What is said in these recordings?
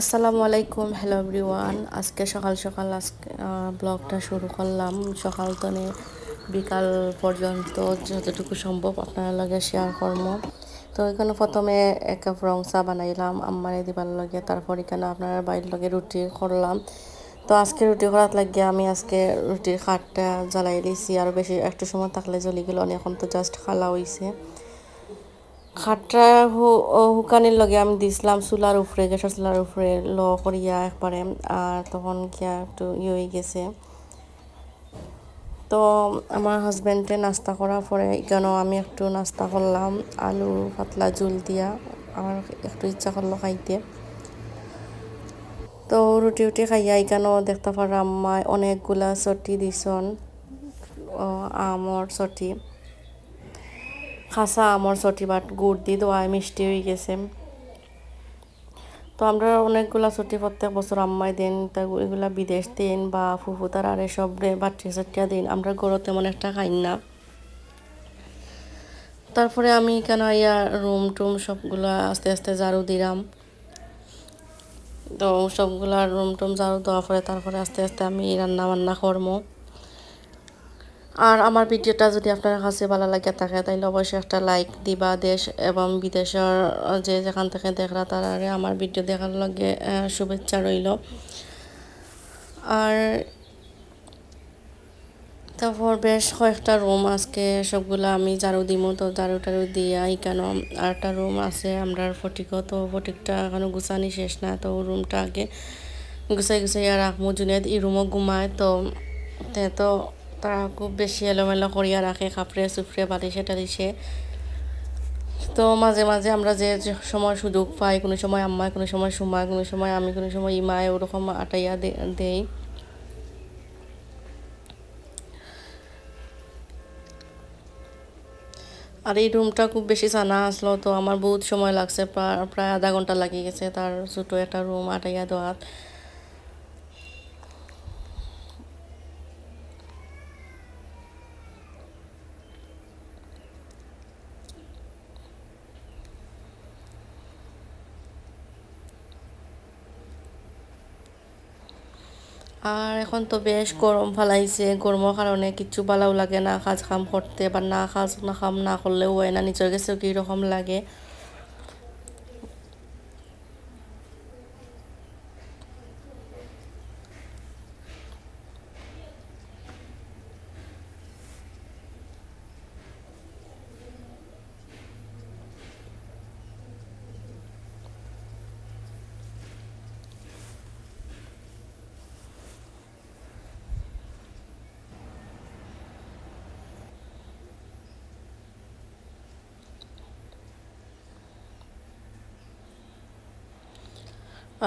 আসসালামু আলাইকুম hello everyone আজকে সকাল সকাল আজকে ব্লগটা শুরু করলাম। সকাল তনে বিকাল পর্যন্ত যতটুকু সম্ভব আপনার লগে শেয়ার করব। তো এখানে প্রথমে এক কাপ রং চা বানাইলাম, আম্মারে দিবার লগে, তারপর এখানে আপনার বাইরের লগে রুটি করলাম। তো আজকে রুটি করার লাগে আমি আজকে রুটির খাটটা জ্বালাই দিয়েছি আর বেশি একটু সময় থাকলে জ্বলি গেল এখন তো জাস্ট খালা হইছে। খাটটা হুকানির লগে আমি দিছিলাম চুলার উপরে গ্যাসের চুলার উপরে ল করিয়া একবারে আর তখন কিয়া একটু ইয়ে হয়ে গেছে। তো আমার হাজব্যান্ডে নাস্তা করার পরে এখানেও আমি একটু নাস্তা করলাম আলু পাতলা জুল দিয়া আমার একটু ইচ্ছা করল খাইতে। তো রুটি উটি খাইয়া এখানেও দেখতে পারাম অনেকগুলা চটি দিছন আমর চটি খাসা, আমর, চটি বাট গুড় দিয়ে দেওয়া মিষ্টি হয়ে গেছে। তো আমরা অনেকগুলা ছুটি প্রত্যেক বছর আম্মাই দেন, তা এগুলা বিদেশ দেন বা ফুফু তার আর এসব বাটিয়া চাটিয়া দিন। আমরা গরো তেমন একটা খাই না। তারপরে আমি কেন ইয়া রুম টুম সবগুলা আস্তে আস্তে ঝাড়ু দিলাম। তো সবগুলা রুম টুম ঝাড়ু দেওয়ার পরে তারপরে আস্তে আস্তে আমি রান্না বান্না করব। আর আমার ভিডিওটা যদি আপনার কাছে ভালো লাগে থাকে তাইলে অবশ্যই একটা লাইক দিবা। দেশ এবং বিদেশের যে যেখান থেকে দেখরা তারা আমার ভিডিও দেখার লগে শুভেচ্ছা রইল। আর তারপর বেশ কয়েকটা রুম আজকে, সবগুলো আমি ঝাড়ু দিব তো ঝাড়ু টাড়ু দিয়া আর একটা রুম আছে আমরা ফটিকও তো ফটিকটা এখনও গুছানি শেষ না। তো রুমটা আগে গুছাই গুছাই আর রাখব জুনিয়াদ এই রুমও ঘুমায়। তো তো তারা খুব বেশি এলোমেলো করিয়া রাখে, কাপড়ে চুপড়ে বালিশে টালিশে তো মাঝে মাঝে আমরা যে সময় সুযোগ পাই, কোনো সময় আম্মায় কোনো সময় সুমায় কোনো সময় আমি, কোনো সময় ইমায় ওরকম আটাইয়া দেই। আর এই রুমটা খুব বেশি জানা আসলো, তো আমার বহুত সময় লাগছে প্রায় আধা ঘণ্টা লাগিয়ে গেছে, তার ছোটো একটা রুম আটাইয়া দেওয়ার। আর এখন তো বেশ গরম ফালাইছে। গরমের কারণে কিছু ভালো লাগে না কাজ কাম করতে বা না কাজ না কাম না করলেও হয় না নিজের কাছেও কীরকম লাগে।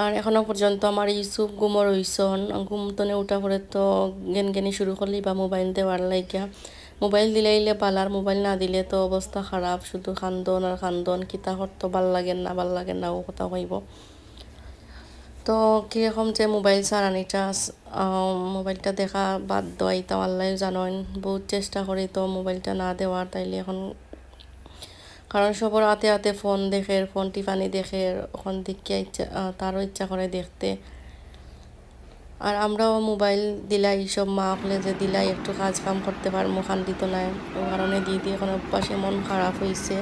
আর এখনও পর্যন্ত আমার ইউসুফ গুমর হইসন ঘুম তনে উঠা পরে তো গেন গেনি শুরু করলি বা মোবাইল দেওয়ার লাগিয়া মোবাইল দিলে ইলে পালার, মোবাইল না দিলে তো অবস্থা খারাপ। শুধু খান্দন আর খান্দন, কিতা তো ভালো লাগেন না, ভালো লাগেন না ও কথা কইব। তো কীরকম যে মোবাইল সারানিটা মোবাইলটা দেখা বাদ দেওয়াই তো আল্লাহ জানেন বহুত চেষ্টা করি তো মোবাইলটা না দেওয়ার, তাইলে এখন কারণ সবার হাতে হাতে ফোন দেখে, ফোন টিফানি দেখে, ওখান থেকে ইচ্ছা তারও ইচ্ছা করে দেখতে। আর আমরাও মোবাইল দিলাই, সব মা হলে যে দিলাই, একটু কাজ কাম করতে পারব খান দিত না ও কারণে দিয়ে দিয়ে এখন অভ্যাসে মন খারাপ হয়েছে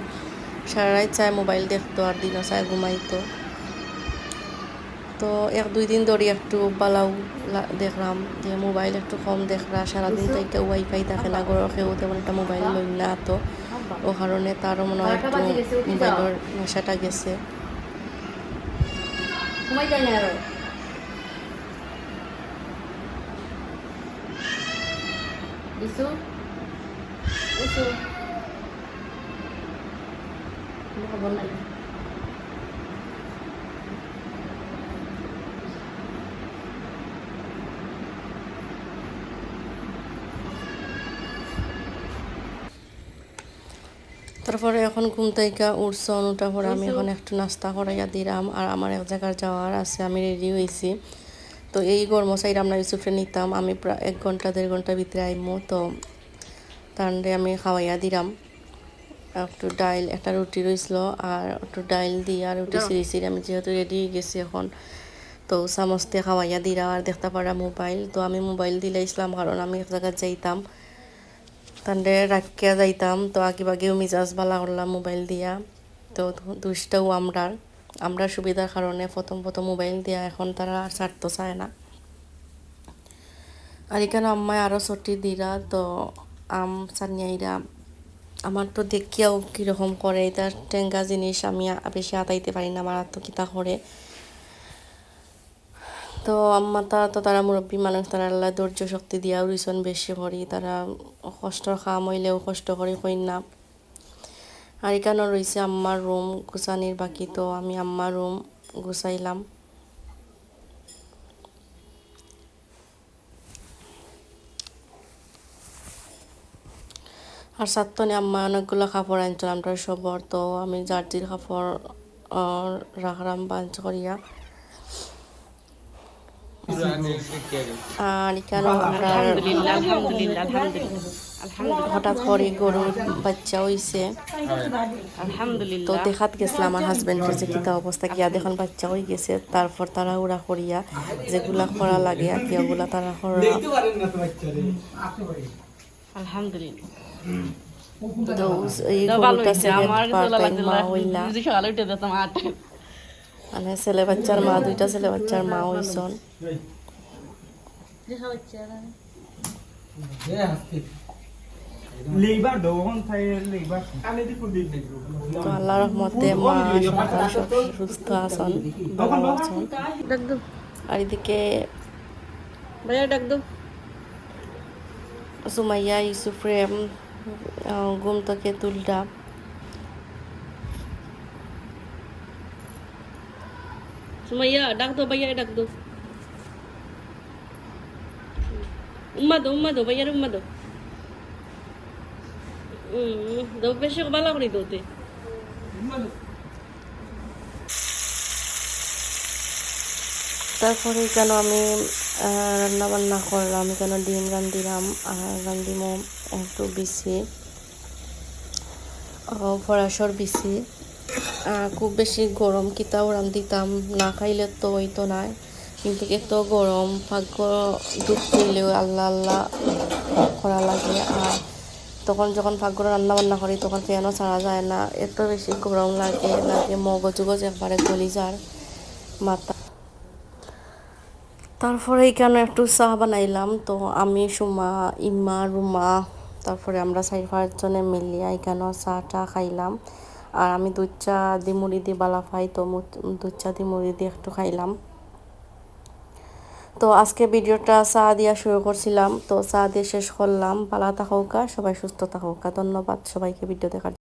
সারা রাত চায় মোবাইল দেখতো আর দিনও চায় ঘুমাইতো। তো এক দুই দিন ধরে একটু বালাও দেখলাম যে মোবাইল একটু কম দেখরা সারাদিন তো একটা ওয়াইফাই থাকে না গরো কেউ তেমন একটা মোবাইল লই না তো। ও কারণে তারও মনে হয় একটু মোবাইলের নেশাটা গেছে। খবর নাই। তারপরে এখন ঘুম থেকে উঠছন ওঠার পরে আমি এখন একটু নাস্তা করাইয়া দিলাম। আর আমার এক জায়গায় যাওয়ার আছে আমি রেডি হয়েছি। তো এই গরমশাইর আমরা ইউসুফে নিতাম। আমি প্রায় এক ঘণ্টা দেড় ঘণ্টার ভিতরে আইমো। তো তান্ডে আমি খাওয়াইয়া দিলাম। একটু ডাইল একটা রুটি রয়েছিল আর একটু ডাইল দিয়ে আর রুটি সিঁড়ি সিঁড়ি আমি যেহেতু রেডি হয়ে গেছি এখন তো সামস্তে খাওয়াইয়া দিরা আর দেখতে পারা মোবাইল। তো আমি মোবাইল দিলাইছিলাম কারণ আমি এক জায়গায় যাইতাম। তান্ডে রাখিয়া যাইতাম, তো আগে বাগেও মিজাজ বালা করলাম মোবাইল দিয়া। তো দুষ্টাও আমরার আমরা সুবিধার কারণে প্রথম প্রথম মোবাইল দিয়া। এখন তারা আর ছাড়তে চায় না। আর এখানে আম্মায় আরও ছটি দিরা তো আম সানিয়াইরা আমার তো দেখিয়াও কীরকম করে এটা টেঙ্গা জিনিস আমি বেশি আতাইতে পারি না আমার তো কিতা করে তো আম্মা তা তো, তারা মুরব্বী মানুষ, তারা আল্লাহ ধৈর্য শক্তি দিয়াও রিসন বেশি করি তারা কষ্টর খাম হইলেও কষ্ট করি কই আর এখানেও রয়েছে আম্মার রুম গুছানির বাকি, তো আমি আম্মার রুম গুছাইলাম। আর সাতনে আম্মা, অনেকগুলো কাপড় আনছিল আমরা সবর, তো আমি জার্জির কাপড় রাখলাম, বাঞ্চ করিয়া। আর এখানে আমরা হঠাৎ করে গরুর বাচ্চা হইছে। তো দেখাত গেছিলাম আমার হাজবেন্ডের যে কিতা অবস্থা গিয়া দেখুন বাচ্চা হয়ে গেছে। তারপর তারা উড়া করিয়া যেগুলা করা লাগে আর কি ওগুলা তারা করা আলহামদুলিল্লাহ মানে ছেলে বাচ্চার মা দুইটা ছেলে বাচ্চার মা হইছন তো আল্লাহ রহমতে মা সুস্থ ভালো আর এদিকে সুমাইয়া ইউসুফরে ঘুম থেকে তুলটা। সুমাইয়া ডাক দো ভাইয়া ডাক দো উম্মা দো উম্মা দো ভাইয়ার উম্মা দো দো বেশি ভালো করে দোতে তারপরে কেন আমি রান্না বান্না করলাম কেন ডিম রান্ধিলাম আর রান্ধিমো একটু বেশি ফরাসর বেশি খুব বেশি গরম কিতাও রান্ধিতাম না খাইলে তো হইতো না কিন্তু এত গরম, ভাগ্য দুধ দিলেও আল্লাহ আল্লাহ করা লাগে। আর তখন যখন ভাগ্য রান্না বান্না করি, তখন ফ্যানও ছাড়া যায় না। এত বেশি গরম লাগে লাগে মগজ উগজ একবারে গলি যার মাথা। তারপরে এখানে একটু চা বানাইলাম। তো আমি, সুমা, ইমা, রুমা, তারপরে আমরা চারি পাঁচজনে মিলিয়া এখানেও চাটা খাইলাম। আর আমি দুধ চা দি মুড়ি দিয়ে বালা খাই, তো দুধ চা দি মুড়ি দিয়ে একটু খাইলাম। তো আজকে ভিডিওটা চা দিয়া শুরু করছিলাম। তো চা দিয়ে শেষ করলাম। পালা থাকুকা সবাই সুস্থ থাকুকা ধন্যবাদ সবাইকে ভিডিও দেখার